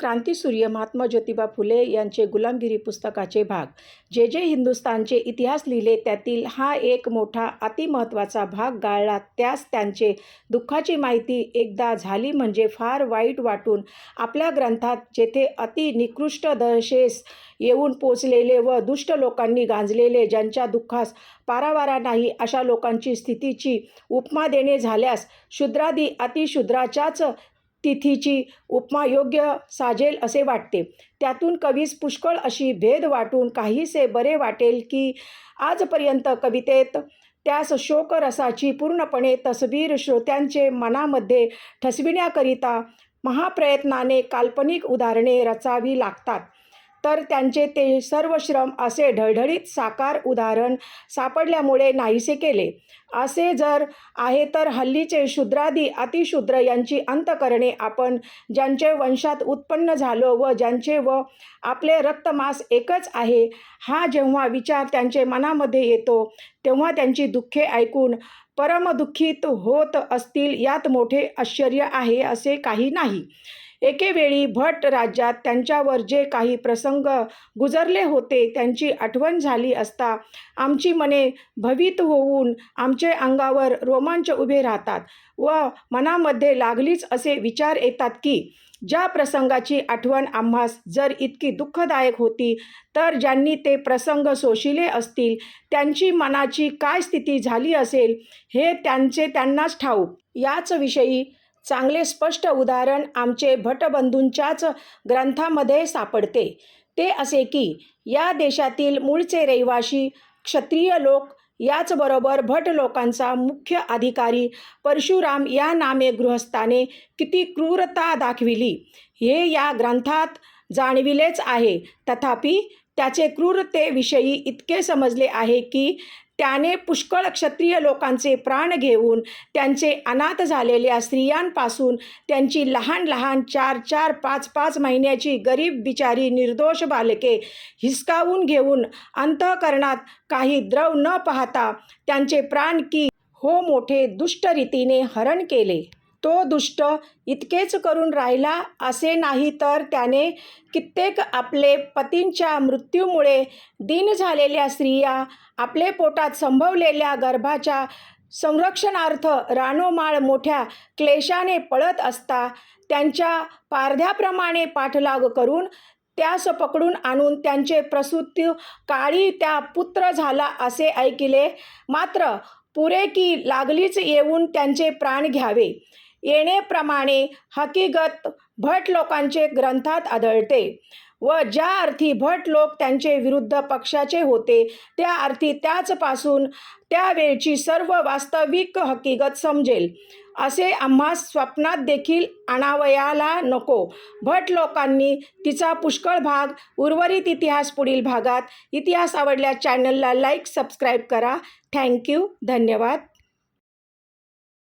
क्रांतीसूर्य महात्मा ज्योतिबा फुले यांचे गुलामगिरी पुस्तकाचे भाग. जे जे हिंदुस्थानचे इतिहास लिहिले त्यातील हा एक मोठा अतिमहत्त्वाचा भाग गाळला. त्यास त्यांचे दुःखाची माहिती एकदा झाली म्हणजे फार वाईट वाटून आपल्या ग्रंथात जेथे अति निकृष्ट दहशेस येऊन पोचलेले व दुष्ट लोकांनी गांजलेले ज्यांच्या दुःखास पारावारा नाही अशा लोकांची स्थितीची उपमा देणे झाल्यास शूद्रादी अतिशूद्राच्याच तिथीची उपमा योग्य साजेल असे वाटते. त्यातून कवीस पुष्कळ अशी भेद वाटून काहीसे बरे वाटेल की आजपर्यंत कवितेत त्यास शोकरसाची पूर्णपणे तसबीर श्रोत्यांचे मनामध्ये ठसविण्याकरिता महाप्रयत्नाने काल्पनिक उदाहरणे रचावी लागतात. तर त्यांचे ते सर्व श्रम असे ढळढळीत साकार उदाहरण सापडल्यामुळे नाहीसे केले. असे जर आहे तर हल्लीचे शूद्रादी अतिशूद्र यांची अंतकरणे आपण ज्यांचे वंशात उत्पन्न झालो व ज्यांचे व आपले रक्तमास एकच आहे हा जेव्हा विचार त्यांचे मनामध्ये येतो तेव्हा त्यांची दुःखे ऐकून परमदुःखित होत असतील यात मोठे आश्चर्य आहे असे काही नाही. एकेवेळी भट राज्यात त्यांच्यावर जे काही प्रसंग गुजरले होते त्यांची आठवण झाली असता आमची मने भवित होऊन आमचे अंगावर रोमांच उभे राहतात व मनामध्ये लागलीच असे विचार येतात की ज्या प्रसंगाची आठवण आम्हास जर इतकी दुःखदायक होती तर ज्यांनी ते प्रसंग सोशिले असतील त्यांची मनाची काय स्थिती झाली असेल हे त्यांचे त्यांनाच ठाऊक. याच विषयी चांगले स्पष्ट उदाहरण आमचे भटबंधूंच्याच ग्रंथामध्ये सापडते. ते असे की या देशातील मूळचे रहिवाशी क्षत्रिय लोक याचबरोबर भट लोकांचा मुख्य अधिकारी परशुराम या नामे गृहस्थाने किती क्रूरता दाखविली हे या ग्रंथात जाणविलेच आहे. तथापि त्याचे क्रूरतेविषयी इतके समजले आहे की त्याने पुष्कळ क्षत्रिय लोकांचे प्राण घेऊन त्यांचे अनाथ झालेल्या स्त्रियांपासून त्यांची लहान लहान चार चार पाच पाच महिन्याची गरीब बिचारी निर्दोष बालके हिसकावून घेऊन अंतःकरणात काही द्रव न पाहता त्यांचे प्राण की हो मोठे दुष्टरीतीने हरण केले. तो दुष्ट इतकेच करून राहिला असे नाही तर त्याने कित्येक आपले पतींच्या मृत्यूमुळे दिन झालेल्या स्त्रिया आपले पोटात संभवलेल्या गर्भाच्या संरक्षणार्थ रानोमाळ मोठ्या क्लेशाने पळत असता त्यांच्या पारध्याप्रमाणे पाठलाग करून त्यास पकडून आणून त्यांचे प्रसूत काळी त्या पुत्र झाला असे ऐकिले. मात्र पुरे की लागलीच येऊन त्यांचे प्राण घ्यावे. येणेप्रमाणे हकीकत भट लोकांचे ग्रंथात आढळते व ज्या अर्थी भट लोक त्यांचे विरुद्ध पक्षाचे होते त्या अर्थी त्याचपासून त्यावेळची सर्व वास्तविक हकीकत समजेल. असे आम्हा स्वप्नात देखील आणावयाला नको. भट लोकांनी तिचा पुष्कळ भाग उर्वरित इतिहास पुढील भागात इतिहास आवडल्या चॅनलला लाईक सबस्क्राईब करा. थँक्यू धन्यवाद.